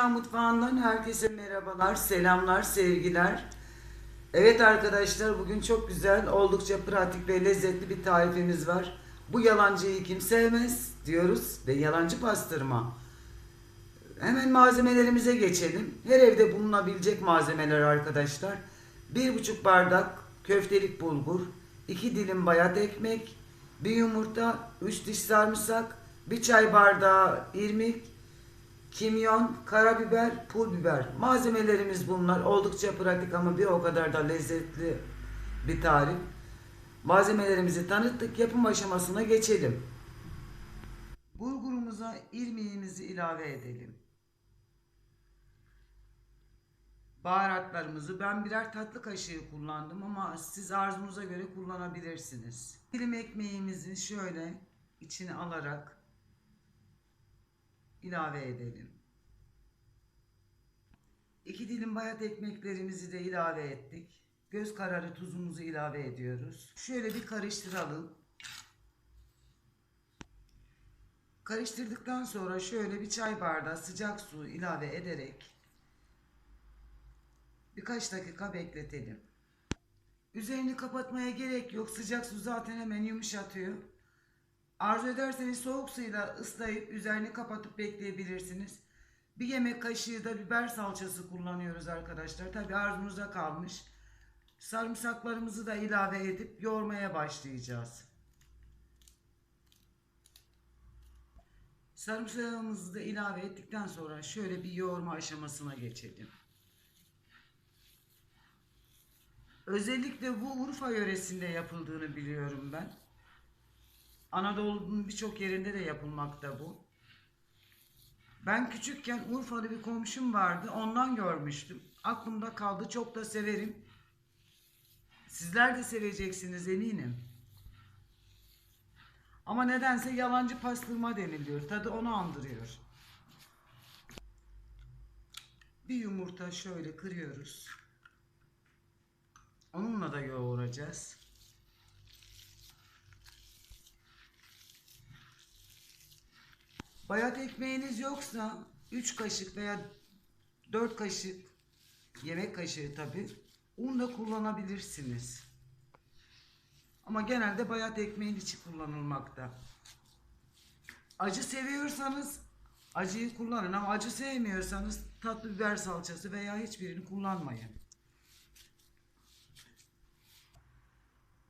Dünya Mutfağı'ndan herkese merhabalar, selamlar, sevgiler. Evet arkadaşlar bugün çok güzel, oldukça pratik ve lezzetli bir tarifimiz var. Bu yalancıyı kim sevmez diyoruz ve yalancı pastırma. Hemen malzemelerimize geçelim. Her evde bulunabilecek malzemeler arkadaşlar. 1,5 bardak köftelik bulgur, 2 dilim bayat ekmek, bir yumurta, 3 diş sarımsak, 1 çay bardağı irmik, kimyon, karabiber, pul biber. Malzemelerimiz bunlar. Oldukça pratik ama bir o kadar da lezzetli bir tarif. Malzemelerimizi tanıttık. Yapım aşamasına geçelim. Bulgurumuza irmiğimizi ilave edelim. Baharatlarımızı ben birer tatlı kaşığı kullandım ama siz arzunuza göre kullanabilirsiniz. Dilim ekmeğimizi şöyle içine alarak ilave edelim. İki dilim bayat ekmeklerimizi de ilave ettik. Göz kararı tuzumuzu ilave ediyoruz. Şöyle bir karıştıralım. Karıştırdıktan sonra şöyle bir çay bardağı sıcak su ilave ederek birkaç dakika bekletelim. Üzerini kapatmaya gerek yok. Sıcak su zaten hemen yumuşatıyor. Arzu ederseniz soğuk suyla ıslayıp üzerini kapatıp bekleyebilirsiniz. Bir yemek kaşığı da biber salçası kullanıyoruz arkadaşlar. Tabi arzunuza kalmış. Sarımsaklarımızı da ilave edip yoğurmaya başlayacağız. Sarımsağımızı da ilave ettikten sonra şöyle bir yoğurma aşamasına geçelim. Özellikle bu Urfa yöresinde yapıldığını biliyorum ben. Anadolu'nun birçok yerinde de yapılmakta bu. Ben küçükken Urfalı bir komşum vardı. Ondan görmüştüm. Aklımda kaldı. Çok da severim. Sizler de seveceksiniz eminim. Ama nedense yalancı pastırma deniliyor. Tadı onu andırıyor. Bir yumurta şöyle kırıyoruz. Onunla da yoğuracağız. Bayat ekmeğiniz yoksa 3 kaşık veya 4 kaşık yemek kaşığı tabi un da kullanabilirsiniz. Ama genelde bayat ekmeğin içi kullanılmakta. Acı seviyorsanız acıyı kullanın ama acı sevmiyorsanız tatlı biber salçası veya hiçbirini kullanmayın.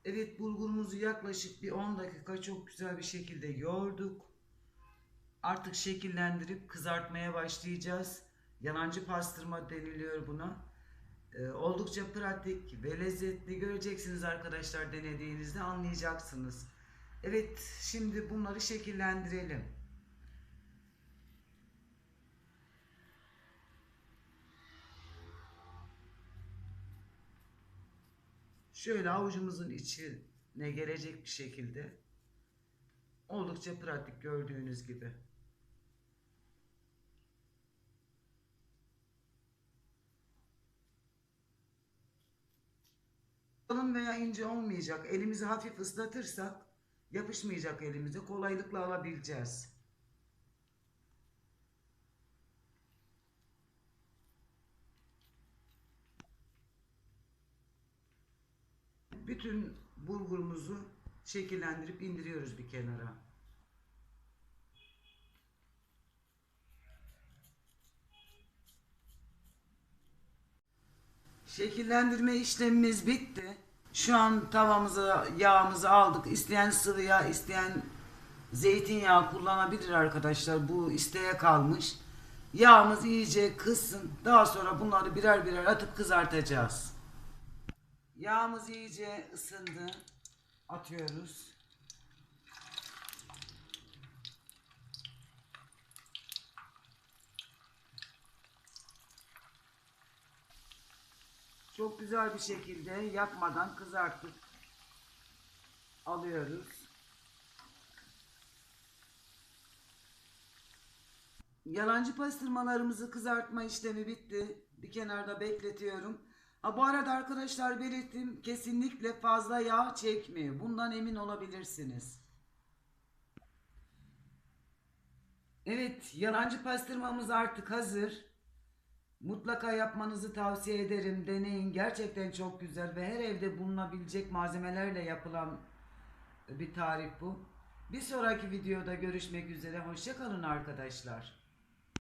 Evet bulgurumuzu yaklaşık bir 10 dakika çok güzel bir şekilde yoğurduk. Artık şekillendirip kızartmaya başlayacağız. Yalancı pastırma deniliyor buna. Ee, oldukça pratik ve lezzetli göreceksiniz arkadaşlar denediğinizde anlayacaksınız. Evet şimdi bunları şekillendirelim. Şöyle avucumuzun içine gelecek bir şekilde oldukça pratik gördüğünüz gibi. Kalın veya ince olmayacak. Elimizi hafif ıslatırsak yapışmayacak elimize. Kolaylıkla alabileceğiz. Bütün bulgurumuzu şekillendirip indiriyoruz bir kenara. Şekillendirme işlemimiz bitti. Şu an tavamıza yağımızı aldık. İsteyen sıvı yağ, isteyen zeytinyağı kullanabilir arkadaşlar. Bu isteğe kalmış. Yağımız iyice kızsın. Daha sonra bunları birer birer atıp kızartacağız. Yağımız iyice ısındı. Atıyoruz. Çok güzel bir şekilde yakmadan kızartıp alıyoruz. Yalancı pastırmalarımızı kızartma işlemi bitti. Bir kenarda bekletiyorum. Ha, bu arada arkadaşlar belirttim kesinlikle fazla yağ çekmiyor. Bundan emin olabilirsiniz. Evet yalancı pastırmamız artık hazır. Mutlaka yapmanızı tavsiye ederim. Deneyin. Gerçekten çok güzel ve her evde bulunabilecek malzemelerle yapılan bir tarif bu. Bir sonraki videoda görüşmek üzere. Hoşçakalın arkadaşlar.